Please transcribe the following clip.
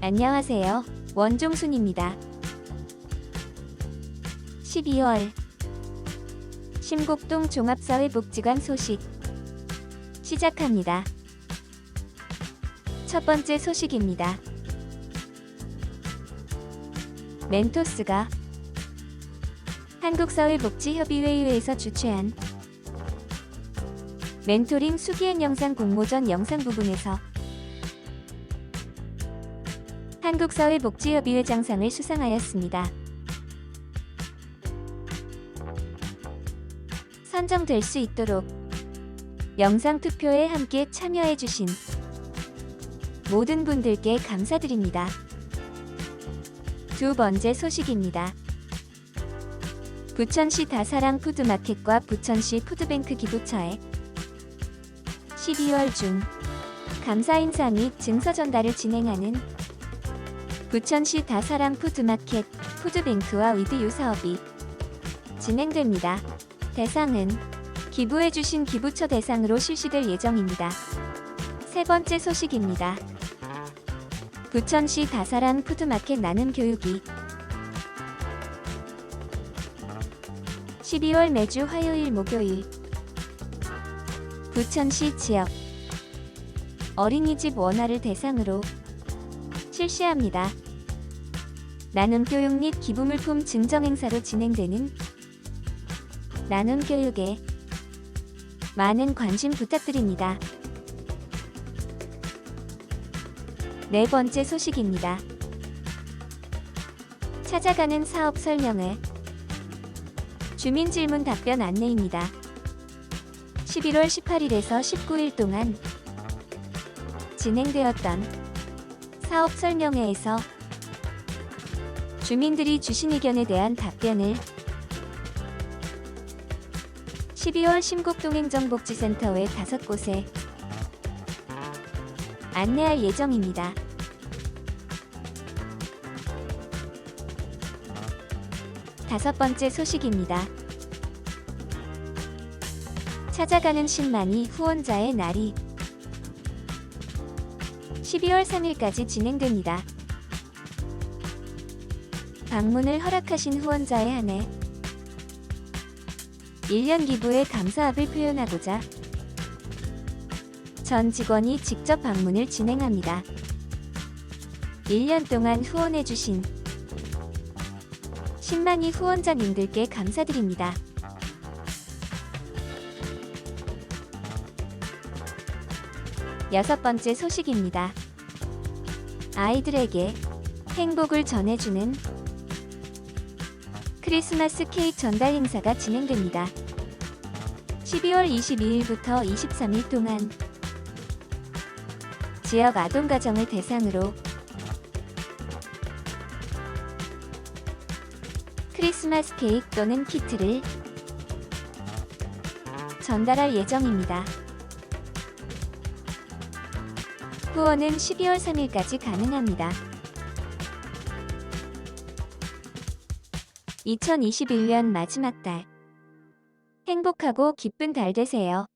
안녕하세요. 원종순입니다. 12월 심곡동 종합사회복지관 소식 시작합니다. 첫 번째 소식입니다. 멘토스가 한국사회복지협의회의회에서 주최한 멘토링 수기행 영상 공모전 영상 부분에서 한국사회복지협의회 장상을 수상하였습니다. 선정될 수 있도록 영상 투표에 함께 참여해주신 모든 분들께 감사드립니다. 두 번째 소식입니다. 부천시 다사랑 푸드마켓과 부천시 푸드뱅크 기부처에 12월 중 감사 인사 및 증서 전달을 진행하는 부천시 다사랑 푸드마켓 푸드뱅크와 위드유 사업이 진행됩니다. 대상은 기부해주신 기부처 대상으로 실시될 예정입니다. 세 번째 소식입니다. 부천시 다사랑 푸드마켓 나눔 교육이 12월 매주 화요일 목요일 부천시 지역 어린이집 원화를 대상으로 실시합니다. 나눔 교육 및 기부물품 증정 행사로 진행되는 나눔 교육에 많은 관심 부탁드립니다. 네 번째 소식입니다. 찾아가는 사업 설명회 주민 질문 답변 안내입니다. 11월 18일에서 19일 동안 진행되었던 사업 설명회에서 주민들이 주신 의견에 대한 답변을 12월 심곡동행정복지센터 외 다섯 곳에 안내할 예정입니다. 다섯 번째 소식입니다. 찾아가는 10만이 후원자의 날이 12월 3일까지 진행됩니다. 방문을 허락하신 후원자에 한해 1년 기부의 감사합을 표현하고자 전 직원이 직접 방문을 진행합니다. 1년 동안 후원해주신 10만이 후원자님들께 감사드립니다. 여섯 번째 소식입니다. 아이들에게 행복을 전해주는 크리스마스 케이크 전달 행사가 진행됩니다. 12월 22일부터 23일 동안 지역 아동 가정을 대상으로 크리스마스 케이크 또는 키트를 전달할 예정입니다. 후원은 12월 3일까지 가능합니다. 2021년 마지막 달. 행복하고 기쁜 달 되세요.